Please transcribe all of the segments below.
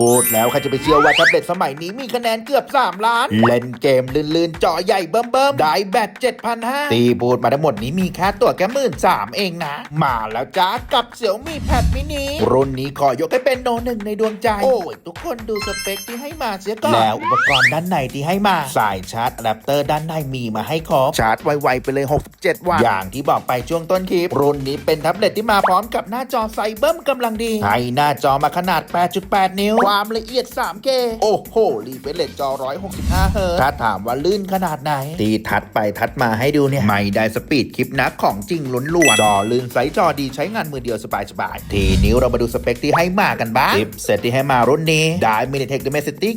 พูดแล้วใครจะไปเชื่อว่าแท็บเล็ตสมัยนี้มีคะแนนเกือบ 3 ล้าน เล่นเกมลื่นๆจอใหญ่เบิ่มๆ ได้แบต7,500ตีพูดมาทั้งหมดนี้มีค่าตัวแค่หมื่นสามเองนะ มาแล้วจ้ากับเสี่ยวมีแพดมินิรุ่นนี้ขอยกให้เป็นโนหนึ่งในดวงใจ โอ้ย ทุกคนดูสเปคที่ให้มาเสียก่อน แล้วอุปกรณ์ด้านในที่ให้มา สายชาร์จอะแดปเตอร์ด้านในมีมาให้ครบชาร์จไวๆไปเลย 67 วัตต์อย่างที่บอกไปช่วงต้นคลิปรุ่นนี้เป็นแท็บเล็ตที่มาพร้อมกับหน้าจอไซเบิร์มกำลังดีให้หน้าจอมาขนาด 8.8 นิ้วความละเอียด 3K โอ้โห รีเฟรชเรทจอ 165 เฮิร์ตซ์ถ้าถามว่าลื่นขนาดไหน ตีทัดไปทัดมาให้ดูเนี่ย ไม่ได้สปีดคลิปนักของจริงล้วนๆจอลื่นไซส์จอดีใช้งานมือเดียวสบายๆ ทีนิ้วเรามาดูสเปคที่ให้มากันบ้างชิปเซตที่ให้มารุ่นนี้ ได้ MediaTek Dimensity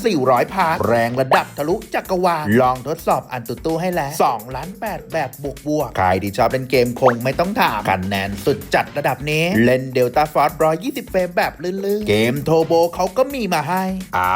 9400 พาร์แรงระดับทะลุจักรวาล ลองทดสอบอันตุตู้ให้แล้ว2ล้าน8แบบบวกบวกๆใครที่ชอบเล่นเกมคงไม่ต้องถามคะแนนสุดจัดระดับนี้ เล่น Delta Force 120 เฟรมแบบลื่นๆ เกมโทโบเขาก็มีมาให้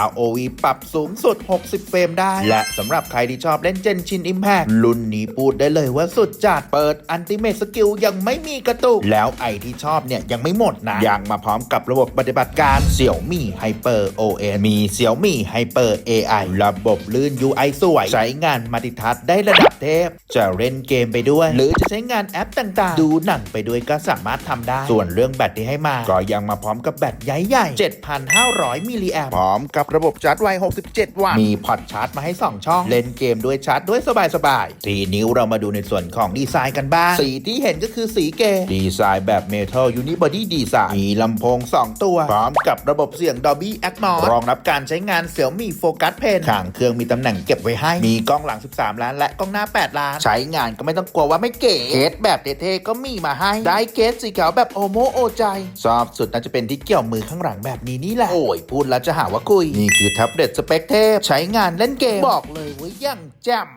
ROE ปรับสูงสุด 60 เฟรมได้ และสำหรับใครที่ชอบเล่น Genshin Impact รุ่นนี้พูดได้เลยว่าสุดจัดเปิด Ultimate Skill ยังไม่มีกระตุก แล้วไอที่ชอบเนี่ยยังไม่หมดนะยังมาพร้อมกับระบบปฏิบัติการ Xiaomi Hyper OS มี Xiaomi Hyper AI ระบบลื่น UI สวย ใช้งานมัลติทัชได้ระดับเทพ จะเล่นเกมไปด้วย หรือจะใช้งานแอปต่างๆ ดูหนังไปด้วยก็สามารถทำได้ ส่วนเรื่องแบตที่ให้มา ก็ยังมาพร้อมกับแบตใหญ่ๆ7,500มิลลิแอมพร้อมกับระบบชาร์จไว 67 วัตต์ มีพอร์ตชาร์จมาให้ 2 ช่อง เล่นเกมด้วยชาร์จด้วยสบายๆ ทีนิ้วเรามาดูในส่วนของดีไซน์กันบ้าง สีที่เห็นก็คือสีเกมดีไซน์แบบเมทัลยูนิบอดี้ดีไซน์มีลำโพง 2 ตัว พร้อมกับระบบเสียง Dolby Atmos รองรับการใช้งาน Xiaomi Focus Pen ข้างเครื่องมีตำแหน่งเก็บไว้ให้ มีกล้องหลัง 13 ล้าน และกล้องหน้า 8 ล้าน ใช้งานก็ไม่ต้องกลัวว่าไม่เก๋เคสแบบเท่ๆก็มีมาให้ ได้เคสสีขาวแบบโอโมโอใจชอบสุดน่าจะเป็นที่เกี่ยวมือข้างหลังแบบนี้นี่แหละ โอ้ยพูดแล้วจะหาว่าคุย นี่คือแท็บเล็ตสเปคเทพ ใช้งานเล่นเกม บอกเลยว่ายังแจ่ม